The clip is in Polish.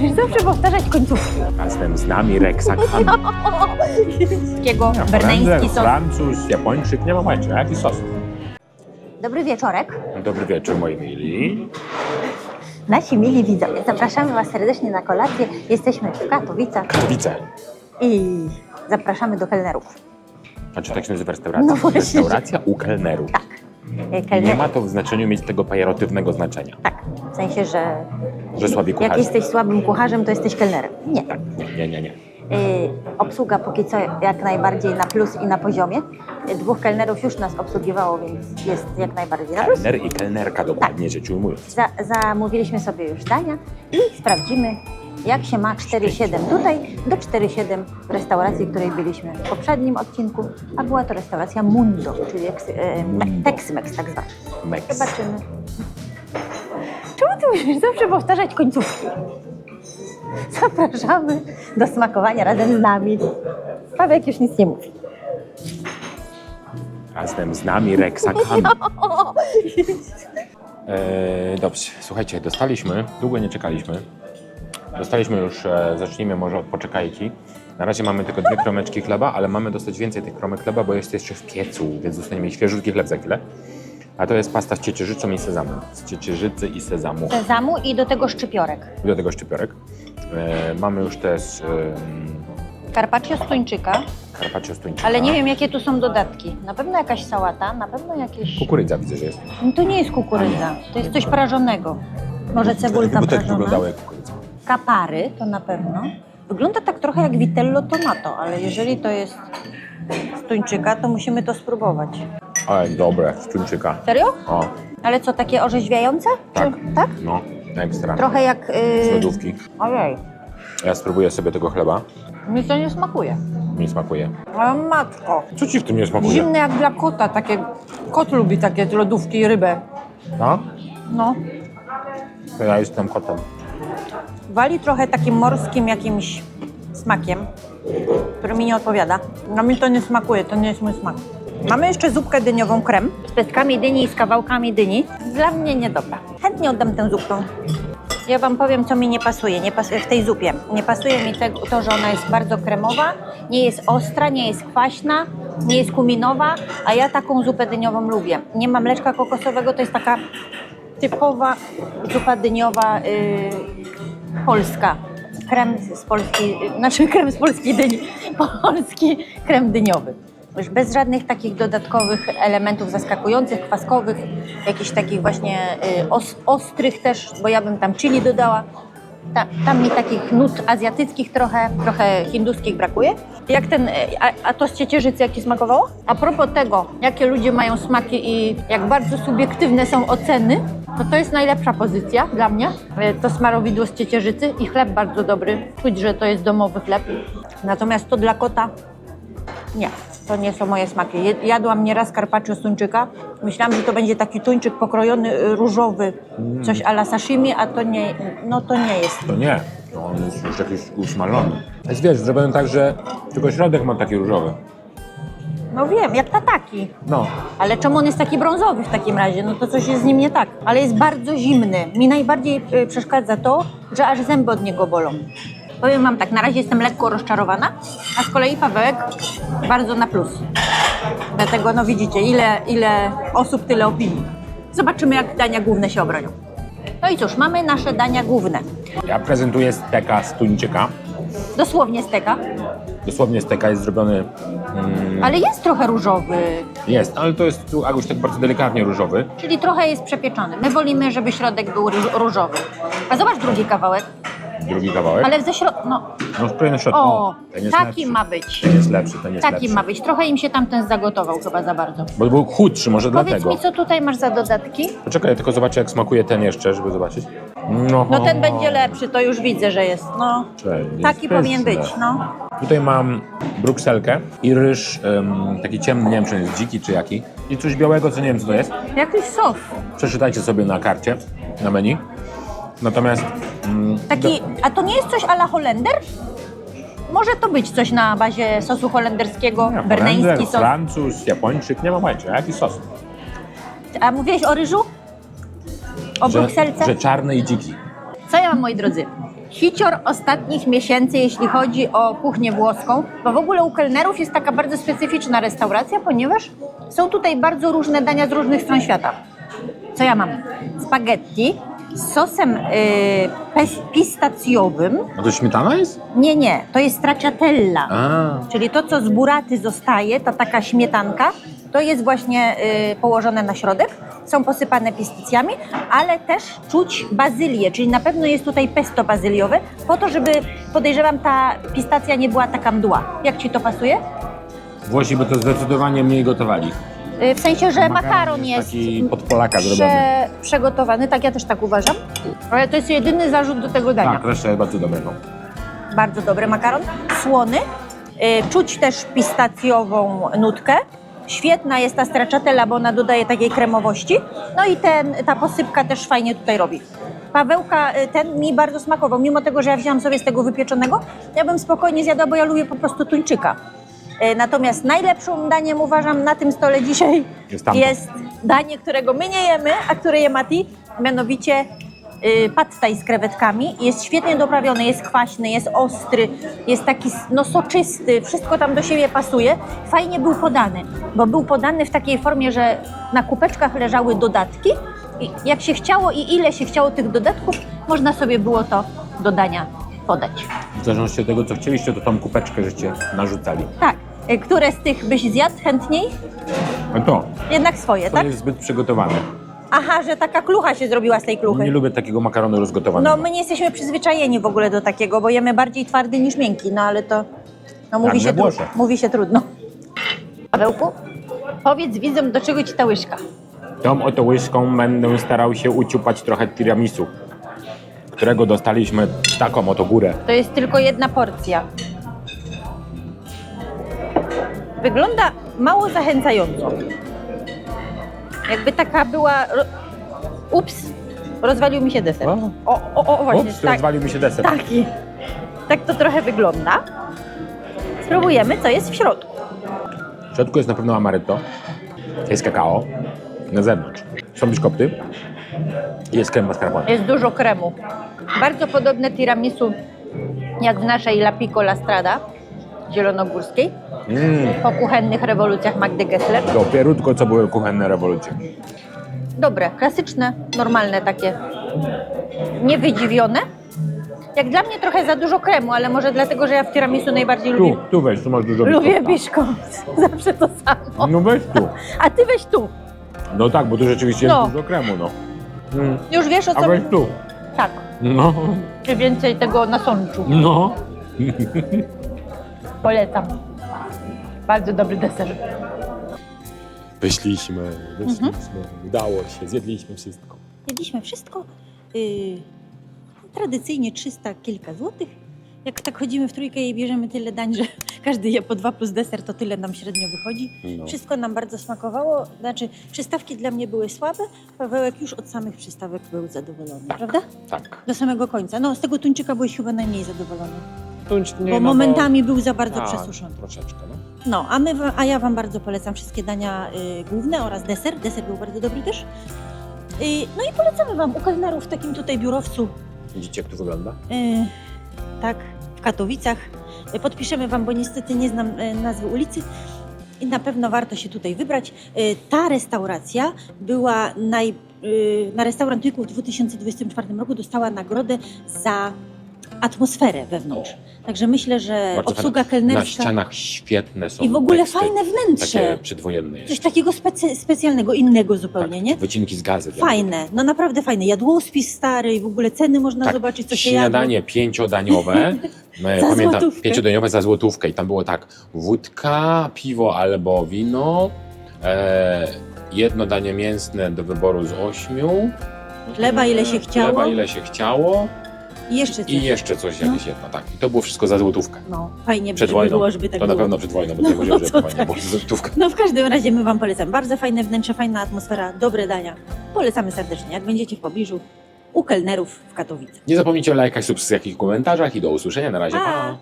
musisz zawsze powtarzać końcówki. Razem z nami Reksakan. Takiego berneński sos. Francuz, Japończyk, nie ma pojęcia. Jaki sos? Dobry wieczorek. Dobry wieczór, moi mili. Nasi mili widzowie, zapraszamy Was serdecznie na kolację. Jesteśmy w Katowicach Katowice. i zapraszamy do kelnerów. A czy tak się nazywa restauracja? No właśnie. Restauracja u kelnerów. Tak. E, Nie ma to w znaczeniu mieć tego pejoratywnego znaczenia, Tak, w sensie, że że słabi jak kucharze. jesteś słabym kucharzem, to jesteś kelnerem. Nie. Tak, nie, nie, nie. nie. Y, obsługa póki co jak najbardziej na plus i na poziomie. Y, dwóch kelnerów już nas obsługiwało, więc jest jak najbardziej na plus. Kelner i kelnerka dokładnie rzecz ujmując. Za, zamówiliśmy sobie już dania i sprawdzimy, jak się ma 4,7 tutaj do 4,7 w restauracji, w której byliśmy w poprzednim odcinku, a była to restauracja Mundo, czyli Mundo. Tex-Mex tak zwany. Meks. Zobaczymy. Musisz zawsze powtarzać końcówki? Zapraszamy do smakowania razem z nami. Pawełek już nic nie mówi. Razem z nami Reksakan. E, dobrze, słuchajcie, dostaliśmy, długo nie czekaliśmy. Dostaliśmy już, e, zacznijmy może od poczekajki. Na razie mamy tylko dwie kromeczki chleba, ale mamy dostać więcej tych kromek chleba, bo jest jeszcze w piecu, więc dostaniemy świeżutki chleb za chwilę. A to jest pasta z ciecierzycą i sezamem. Z ciecierzycy i sezamu. Sezamu i do tego szczypiorek. Do tego szczypiorek. E, mamy już też Carpaccio z tuńczyka, carpaccio z tuńczyka. ale nie wiem jakie tu są dodatki. Na pewno jakaś sałata, na pewno jakieś... Kukurydza widzę, że jest. No To nie jest kukurydza, to jest coś prażonego. Może cebulka Bo prażona. wyglądały jak kukurydza. Kapary to na pewno. Wygląda tak trochę jak vitello tomato, ale jeżeli to jest z tuńczyka, to musimy to spróbować. Ale dobre, z tuńczyka. Serio? O, Ale co, takie orzeźwiające? Tak. Czy, tak? no, ekstra. Trochę jak... Z Yy... lodówki. Ojej, Ja spróbuję sobie tego chleba. mi to nie smakuje. Mi smakuje. Ale matko, Co ci w tym nie smakuje? zimne jak dla kota, takie... Kot lubi takie lodówki i rybę. No? No, To ja jestem kotem. wali trochę takim morskim jakimś smakiem, który mi nie odpowiada. No mi to nie smakuje, to nie jest mój smak. Mamy jeszcze zupkę dyniową krem. Z pestkami dyni i z kawałkami dyni. Dla mnie niedobra. Chętnie oddam tę zupkę. Ja Wam powiem, co mi nie pasuje, nie pasuje w tej zupie. Nie pasuje mi tego, to, że ona jest bardzo kremowa, nie jest ostra, nie jest kwaśna, nie jest kuminowa, a ja taką zupę dyniową lubię. Nie ma mleczka kokosowego, to jest taka typowa zupa dyniowa yy, polska. Krem z Polski, yy, znaczy krem z polskiej dyni, polski krem dyniowy. Już bez żadnych takich dodatkowych elementów zaskakujących, kwaskowych, jakichś takich właśnie yy, os, ostrych też, bo ja bym tam chili dodała. Ta, tam mi takich nut azjatyckich trochę, trochę hinduskich brakuje. Jak ten, y, a, a to z ciecierzycy jaki smakowało? A propos tego, jakie ludzie mają smaki i jak bardzo subiektywne są oceny, to to jest najlepsza pozycja dla mnie. Y, To smarowidło z ciecierzycy i chleb bardzo dobry. Czuć, że to jest domowy chleb. Natomiast to dla kota nie, to nie są moje smaki. Jadłam nieraz carpaccio z tuńczyka. Myślałam, że to będzie taki tuńczyk pokrojony y, różowy, coś a la sashimi, a to nie, no to nie jest. To nie. To on jest już jakiś usmażony. Jest wiesz, zrobiony tak, że tylko środek ma taki różowy. No wiem, jak tataki. No. Ale czemu on jest taki brązowy w takim razie? No to coś jest z nim nie tak. Ale jest bardzo zimny. Mi najbardziej y, przeszkadza to, że aż zęby od niego bolą. Powiem wam tak, na razie jestem lekko rozczarowana, a z kolei Pawełek bardzo na plus. Dlatego no widzicie, ile, ile osób, tyle opinii. Zobaczymy, jak dania główne się obronią. No i cóż, mamy nasze dania główne. Ja prezentuję steka z tuńczyka. Dosłownie steka, Dosłownie steka jest zrobiony... Mm, ale jest trochę różowy, jest, ale to jest tu Aguś tak bardzo delikatnie różowy. czyli trochę jest przepieczony. My wolimy, żeby środek był róż- różowy. A zobacz drugi kawałek. Drugi kawałek. Ale ze środka, no, No w na środku. o, ten jest taki lepszy. ma być. Ten jest lepszy, ten jest Taki lepszy. ma być. Trochę im się tamten zagotował chyba za bardzo. Bo był chudszy, może Powiedz dlatego. mi, co tutaj masz za dodatki? Poczekaj, ja tylko zobaczę jak smakuje ten jeszcze, żeby zobaczyć. No, No ten będzie lepszy, to już widzę, że jest. No, Cześć, jest taki powinien być, no. Tutaj mam brukselkę i ryż em, taki ciemny, nie wiem czy on jest dziki czy jaki. I coś białego, co nie wiem co to jest. Jakiś sos. Przeczytajcie sobie na karcie, na menu. Natomiast Taki, a to nie jest coś a la Holender? Może to być coś na bazie sosu holenderskiego, nie, berneński Holender, sos. Francuz, Japończyk, nie ma pojęcia, jaki sos. A mówiłeś o ryżu? O Że, brukselce? że czarny i dziki. Co ja mam, moi drodzy? hicior ostatnich miesięcy, jeśli chodzi o kuchnię włoską, bo w ogóle u kelnerów jest taka bardzo specyficzna restauracja, ponieważ są tutaj bardzo różne dania z różnych stron świata. Co ja mam? Spaghetti z sosem y, pes- pistacjowym. A to śmietana jest? Nie, nie, to jest stracciatella. A, Czyli to, co z buraty zostaje, ta taka śmietanka, to jest właśnie y, położone na środek. Są posypane pistycjami, ale też czuć bazylię, czyli na pewno jest tutaj pesto bazyliowe, po to, żeby podejrzewam, ta pistacja nie była taka mdła. Jak ci to pasuje? Włosi by to zdecydowanie mniej gotowali. Y, w sensie, że makaron jest taki pod Polaka zrobiony. prze, przegotowany, tak ja też tak uważam. Ale to jest jedyny zarzut do tego dania. Tak, reszta jest bardzo dobrego. Bardzo dobry makaron, słony. Y, Czuć też pistacjową nutkę. Świetna jest ta stracciatella, bo ona dodaje takiej kremowości. No i ten, ta posypka też fajnie tutaj robi. Pawełka y, ten mi bardzo smakował, mimo tego, że ja wzięłam sobie z tego wypieczonego, ja bym spokojnie zjadła, bo ja lubię po prostu tuńczyka. Y, Natomiast najlepszym daniem uważam na tym stole dzisiaj Jest jest danie, którego my nie jemy, a które je Mati, mianowicie y, pad thai z krewetkami. Jest świetnie doprawiony, jest kwaśny, jest ostry, jest taki no, soczysty, wszystko tam do siebie pasuje. Fajnie był podany, bo był podany w takiej formie, że na kubeczkach leżały dodatki i jak się chciało i ile się chciało tych dodatków, można sobie było to do dania podać. W zależności od tego, co chcieliście, to tą kupeczkę żeście narzucali. Tak, y, które z tych byś zjadł chętniej? No to, Jednak swoje, to tak? jest zbyt przygotowane. Aha, że taka klucha się zrobiła z tej kluchy. Nie lubię takiego makaronu rozgotowanego. No my nie jesteśmy przyzwyczajeni w ogóle do takiego, bo jemy bardziej twardy niż miękki, no ale to no, mówi, Tak, się tru- Włoszech. mówi się trudno. Pawełku, powiedz widzom, do czego ci ta łyżka? Tą oto łyżką będę starał się uciupać trochę tiramisu, którego dostaliśmy taką oto górę. To jest tylko jedna porcja. Wygląda mało zachęcająco. Jakby taka była... Ro... Ups, rozwalił mi się deser. O. O, o, o właśnie, Ups, tak. rozwalił mi się deser. Taki. Tak to trochę wygląda. Spróbujemy, co jest w środku. W środku jest na pewno amaretto, jest kakao, na zewnątrz są biszkopty jest krem mascarpone. Jest dużo kremu. Bardzo podobne tiramisu jak w naszej La Piccola Strada zielonogórskiej Mm, po kuchennych rewolucjach Magdy Gessler. dopierutko co były kuchenne rewolucje. Dobre, klasyczne, normalne takie. Niewydziwione. Jak dla mnie trochę za dużo kremu, ale może dlatego, że ja w tiramisu najbardziej Tu, lubię. tu weź, tu masz dużo Lubię biszkopt. Zawsze to samo. No weź tu. A ty weź tu. No tak, bo tu rzeczywiście jest No. dużo kremu, no. Mm. Już wiesz o A co... weź tu. Tak. No, Czy więcej tego nasączu. no. Polecam. Bardzo dobry deser. Wyszliśmy, wyszliśmy, udało się, zjedliśmy wszystko. Jedliśmy wszystko. Yy, tradycyjnie 300 kilka złotych. Jak tak chodzimy w trójkę i bierzemy tyle dań, że każdy je po dwa plus deser, to tyle nam średnio wychodzi. No. Wszystko nam bardzo smakowało. Znaczy, przystawki dla mnie były słabe. Pawełek już od samych przystawek był zadowolony, prawda? Tak. Do samego końca. No, z tego tuńczyka byłeś chyba najmniej zadowolony. Tuńcz nie, bo no momentami był za bardzo Tak, przesuszony. Troszeczkę, no. No, a, my, a ja Wam bardzo polecam wszystkie dania y, główne oraz deser. Deser był bardzo dobry też. Y, no i polecamy Wam u kelnerów w takim tutaj biurowcu, Widzicie, jak to wygląda? y, tak, Katowicach. Y, podpiszemy Wam, bo niestety nie znam y, nazwy ulicy. I na pewno warto się tutaj wybrać. Y, Ta restauracja była naj, na Restaurant Weeku w 2024 roku dostała nagrodę za atmosferę wewnątrz. Także myślę, że Bardzo obsługa fajne. Na kelnerska ścianach świetne są i w ogóle teksty, fajne wnętrze. Takie przedwojenne Coś jeszcze. takiego specy- specjalnego, innego zupełnie, tak, nie? Wycinki z gazet. Fajne, no naprawdę fajne. Jadłospis stary i w ogóle ceny można Tak, zobaczyć, co się jadło. Śniadanie pięciodaniowe. My, Za pamiętam, złotówkę. pięciodaniowe za złotówkę i tam było tak, wódka, piwo albo wino, e, jedno danie mięsne do wyboru z ośmiu, Chleba ile się chciało chleba ile się chciało i jeszcze coś. i jeszcze coś jakieś jedno, tak. I to było wszystko za złotówkę. No, fajnie by Przed żeby wojną. było, żeby tak to na było. pewno przed wojną, bo No, nie że to to nie tak. było za złotówkę. No w każdym razie my Wam polecam. Bardzo fajne wnętrze, fajna atmosfera, dobre dania. Polecamy serdecznie, jak będziecie w pobliżu u kelnerów w Katowicach. Nie zapomnijcie o lajkach, subskrypcjach i komentarzach i do usłyszenia. Na razie, Pa! pa.